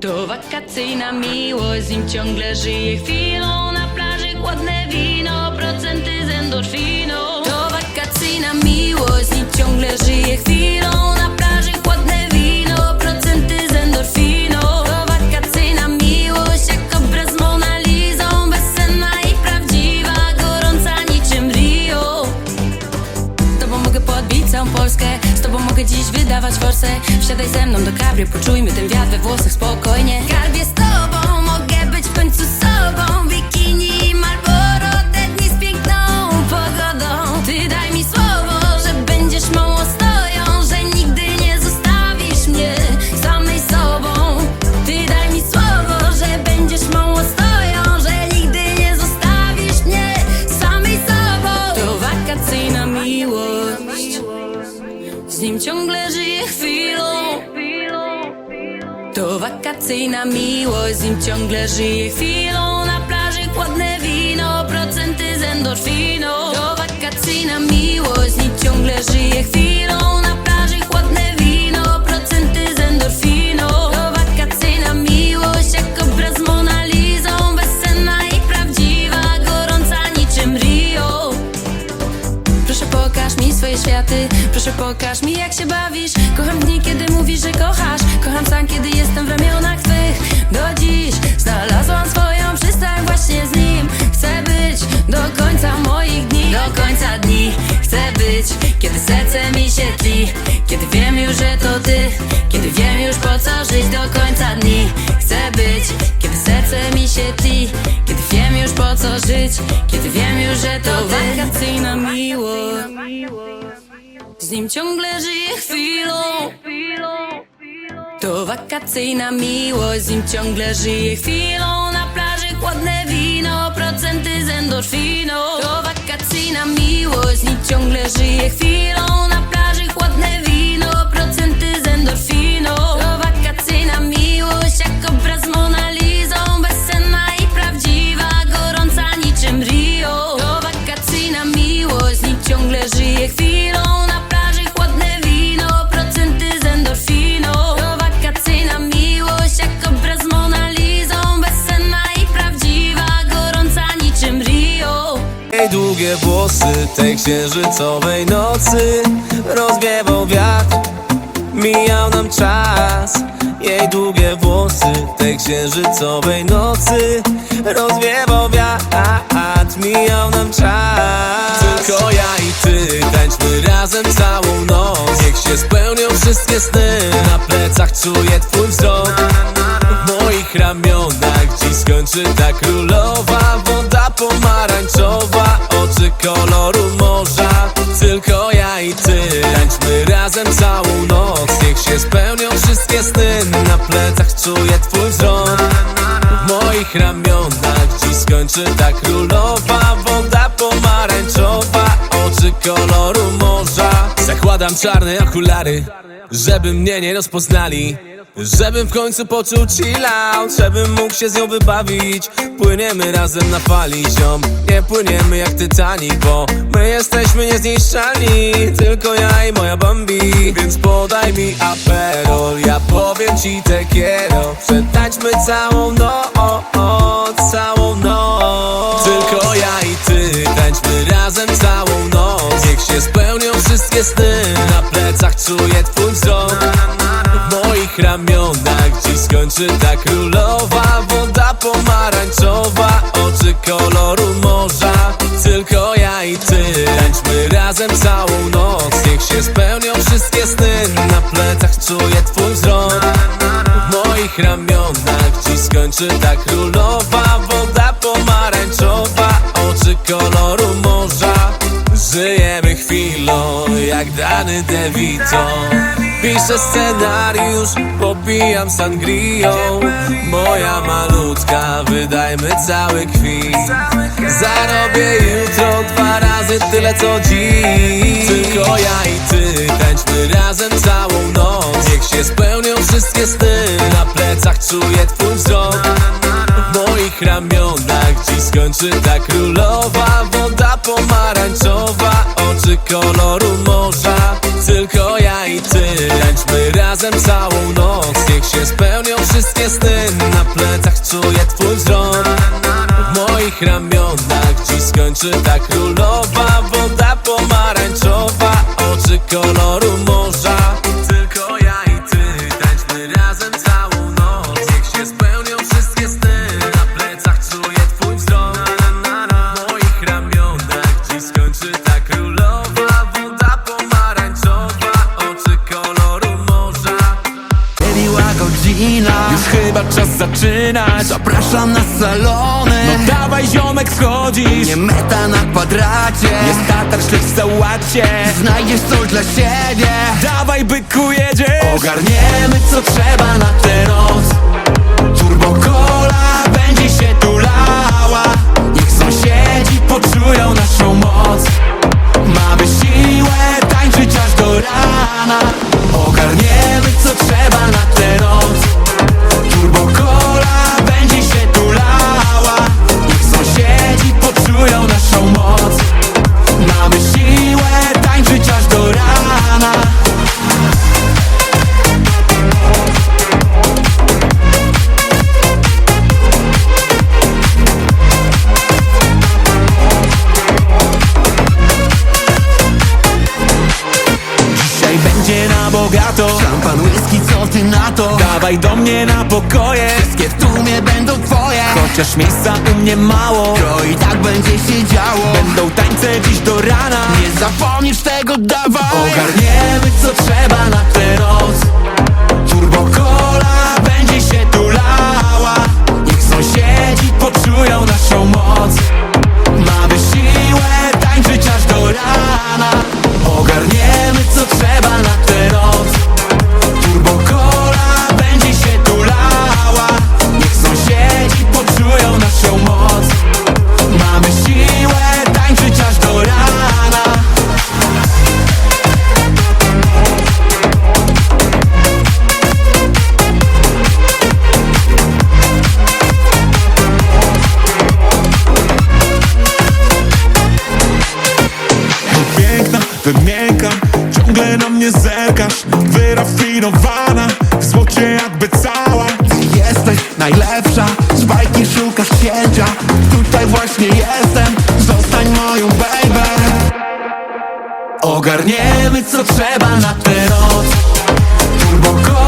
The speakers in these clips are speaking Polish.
To wakacyjna miłość, z nim ciągle żyje chwilą. Na plaży chłodne wino, procenty z endorfiną. To wakacyjna miłość, z nim ciągle żyje chwilą. Na plaży chłodne wino, procenty z endorfiną. To wakacyjna miłość, jak obraz z Mona Lizą Bezsenna i prawdziwa, gorąca niczym Rio. Z tobą mogę podbić całą Polskę Z tobą mogę dziś wydawać forsę Wsiadaj ze mną do kabry, poczujmy ten wiatr we włosach spokojnie wakacyjna miłość Z nim ciągle żyję chwilą. Na plaży chłodne wino Procenty z endorfiną To wakacyjna miłość Z nim ciągle żyję chwilą mi swoje światy. Proszę pokaż mi jak się bawisz. Kocham dni, kiedy mówisz, że kochasz. Kocham sam, kiedy jestem w ramionach twych. Do dziś znalazłam swoją przystań właśnie z nim. Chcę być do końca moich dni. Do końca dni. Chcę być Kiedy serce mi się tli. Kiedy wiem już, że to ty. Kiedy wiem już po co żyć do końca dni. Chcę być Kiedy serce mi się tli po co żyć Kiedy wiem już, że to wakacyjna miłość. Z nim ciągle żyję chwilą. To wakacyjna miłość Z nim ciągle żyję chwilą. Na plaży chłodne wino Procenty z endorfiną To wakacyjna miłość Z nim ciągle żyję chwilą tej księżycowej nocy Rozwiewał wiatr, mijał nam czas. Jej długie włosy tej księżycowej nocy Rozwiewał wiatr, mijał nam czas. Tylko ja i ty tańczmy razem całą noc. Niech się spełnią wszystkie sny Na plecach czuję twój wzrok. W moich ramionach dziś skończy ta królowa Woda pomarańczowa, koloru morza. Tylko ja i ty Tańczmy razem całą noc. Niech się spełnią wszystkie sny. Na plecach czuję twój wzrok. W moich ramionach dziś skończy ta królowa. Woda pomarańczowa, oczy koloru morza. Zakładam czarne okulary Żeby mnie nie rozpoznali Żebym w końcu poczuł chill out Żebym mógł się z nią wybawić. Płyniemy razem na fali, ziom. Nie płyniemy jak Titanic, bo My jesteśmy niezniszczalni. Tylko ja i moja Bambi. Więc podaj mi aperol Ja powiem ci te quiero Przetańczmy całą noc Całą noc. Tylko ja i ty Tańczmy razem całą noc. Niech się spełnią wszystkie sny. Na plecach czuję twój wzrok ramionach dziś skończy ta królowa. Woda pomarańczowa, oczy koloru morza. Tylko ja i ty Tańczmy razem całą noc. Niech się spełnią wszystkie sny. Na plecach czuję twój wzrok. W moich ramionach dziś skończy ta królowa. Woda pomarańczowa, oczy koloru morza. Żyjemy chwilą jak dany DeVito Piszę scenariusz, popijam sangrią. Moja malutka, wydajmy cały kwit. Zarobię jutro dwa razy tyle co dziś. Tylko ja i ty, tańczmy razem całą noc. Niech się spełnią wszystkie sny. Na plecach czuję twój wzrok. W moich ramionach dziś skończy ta królowa. Woda pomarańczowa, oczy koloru morza razem całą noc Niech się spełnią wszystkie sny. Na plecach czuję twój wzrok. W moich ramionach dziś skończy ta królowa. Woda pomarańczowa, oczy koloru morza. zaczynać. Zapraszam na salony. No dawaj ziomek schodzisz. Nie meta na kwadracie. Jest tatar śledź w Znajdziesz coś dla siebie. Dawaj byku jedziesz. Ogarniemy co trzeba na tę noc Turbo kola będzie się tu lać. Dawaj do mnie na pokoje. Wszystkie w tłumie będą twoje. Chociaż miejsca u mnie mało. To i tak będzie się działo. Będą tańce dziś do rana. Nie zapomnisz tego, dawaj. Ogarniemy co trzeba na tę noc Turbo kola będzie się tu lała Niech sąsiedzi poczują naszą moc. Mamy siłę tańczyć aż do rana. co trzeba na tę noc Turbo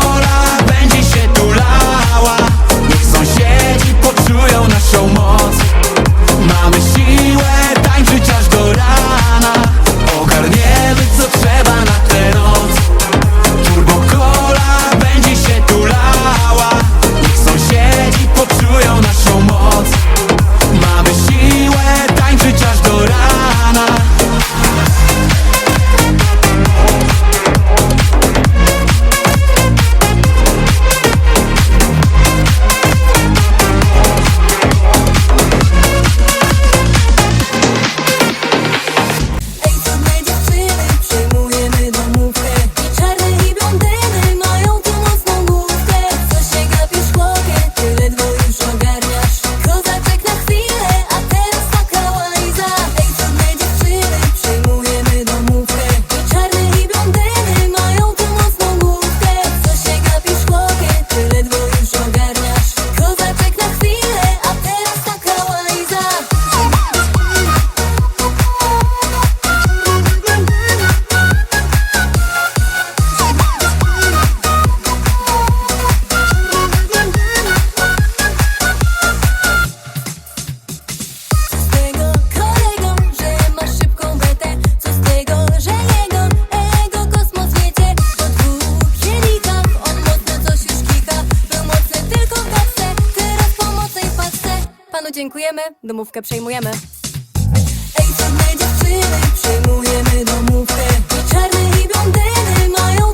idziemy, domówkę przejmujemy. Ej, czarne dziewczyny, przejmujemy domówkę. I czarne i blondyny mają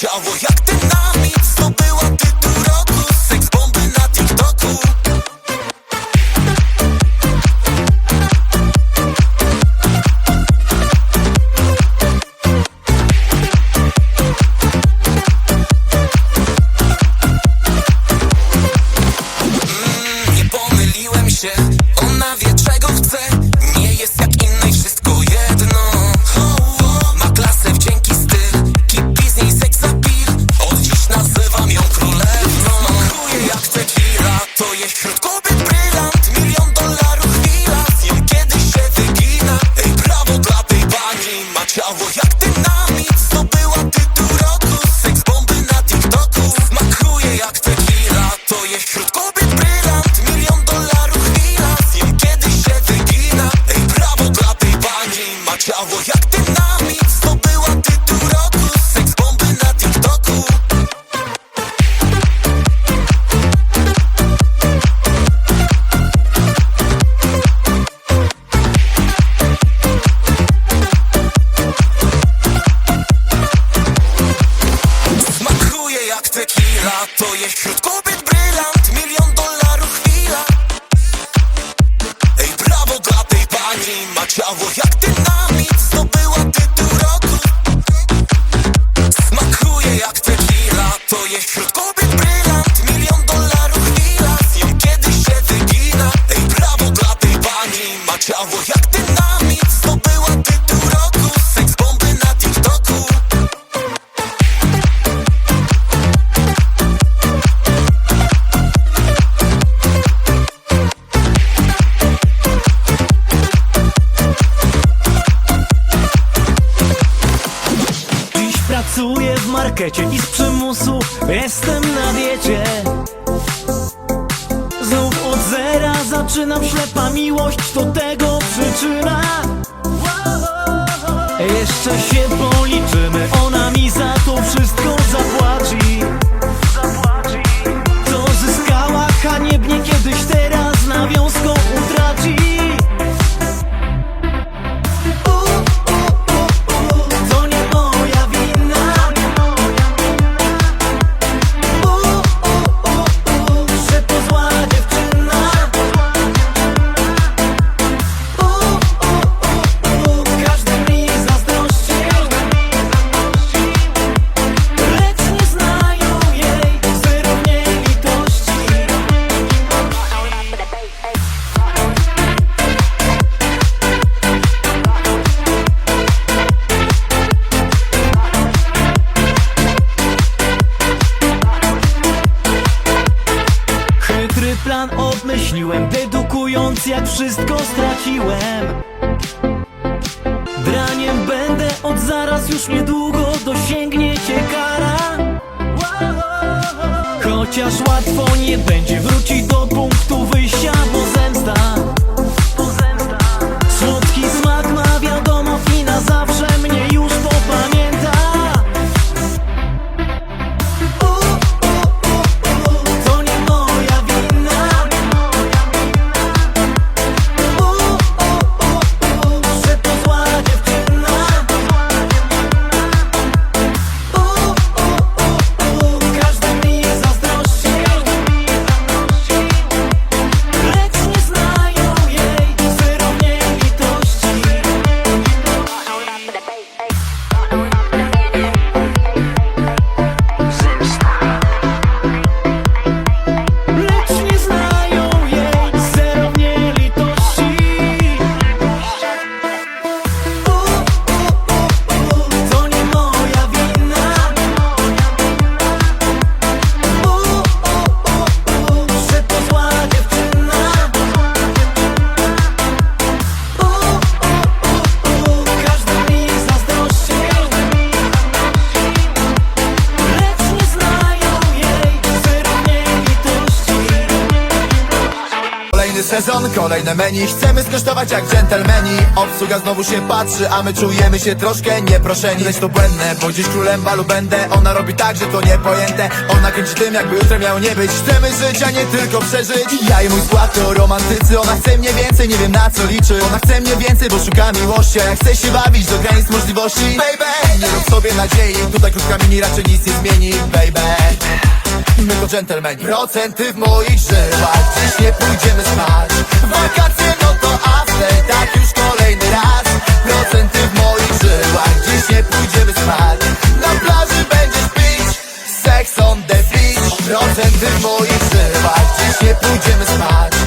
ciało jak ty Çabuk yak Jack Wystarczy nam ślepa miłość, to tego przyczyna. Jeszcze się policzymy, ona mi za to wszystko zapłaci. wszystko. Kolejne menu. Chcemy skosztować jak dżentelmeni. Obsługa znowu się patrzy, a my czujemy się troszkę nieproszeni. Lecz to błędne, bo dziś królem balu będę. Ona robi tak, że to niepojęte. Ona kręci tym, jakby jutro miało nie być. Chcemy żyć, a nie tylko przeżyć. Ja i mój skład to romantycy. Ona chce mnie więcej, nie wiem na co liczy. Ona chce mnie więcej, bo szuka miłości. A ja chcę się bawić do granic możliwości. Baby, nie rób sobie nadziei. Tutaj krótka mini raczej nic nie zmieni. Baby My to dżentelmeni. Procenty w moich żyłach Dziś nie pójdziemy spać. Wakacje no to after. Tak już kolejny raz. Procenty w moich żyłach Dziś nie pójdziemy spać. Na plaży będziesz pić. Sex on the beach. Procenty w moich żyłach Dziś nie pójdziemy spać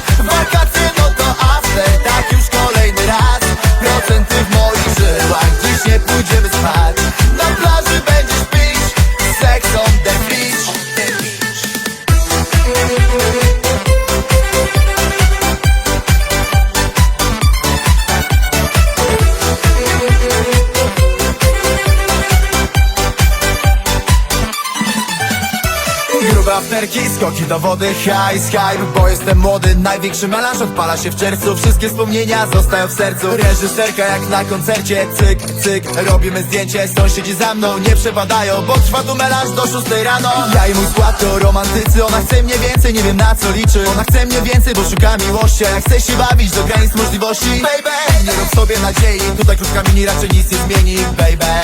Grube afterki, skoki do wody, high, hype Bo jestem młody, największy melanż odpala się w czerwcu. Wszystkie wspomnienia zostają w sercu. Reżyserka jak na koncercie, cyk, cyk Robimy zdjęcie, sąsiedzi za mną nie przepadają Bo trwa tu melanż do 6 rano. Ja i mój skład to romantycy. Ona chce mnie więcej, nie wiem na co liczy. Ona chce mnie więcej, bo szuka miłości A ja chcę się bawić do granic możliwości. Baby, nie rób sobie nadziei Tutaj krótka mini raczej nic nie zmieni. Baby!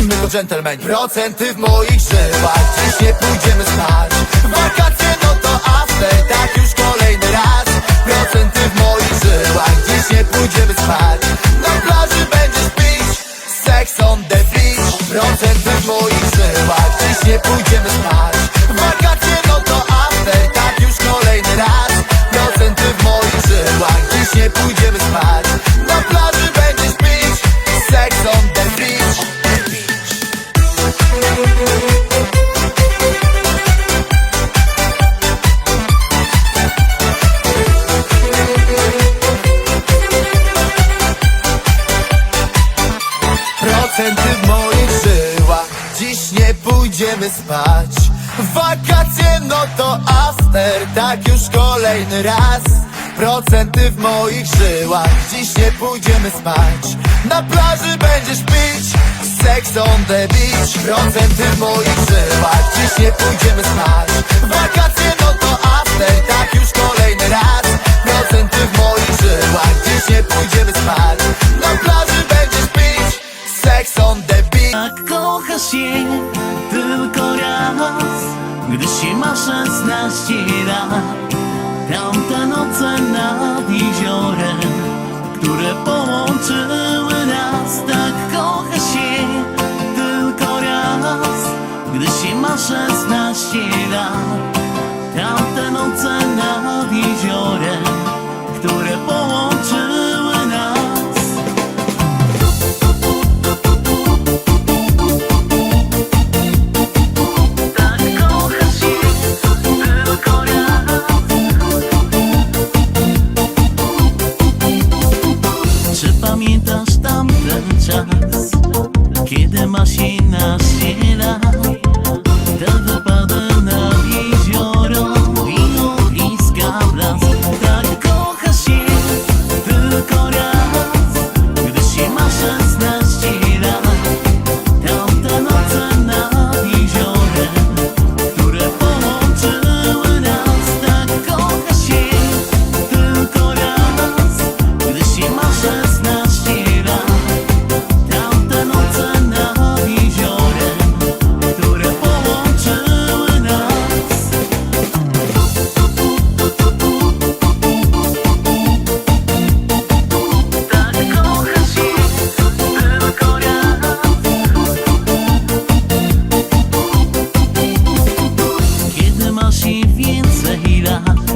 My to dżentelmeni Procenty w moich żyłach w moich żyłach. Dziś nie pójdziemy spać. Wakacje no to after. Tak już kolejny raz. Procenty w moich żyłach. Dziś nie pójdziemy spać. Na plaży będziesz pić. Sex on the beach. Procenty w moich żyłach. Dziś nie pójdziemy spać. Wakacje no to after. Tak już kolejny raz. Procenty w moich żyłach. Dziś nie pójdziemy spać. Na plaży A kochasz je tylko raz Gdy się ma 16 lat. Tamte noce nad jeziorem Które połączyły si bien seguirás.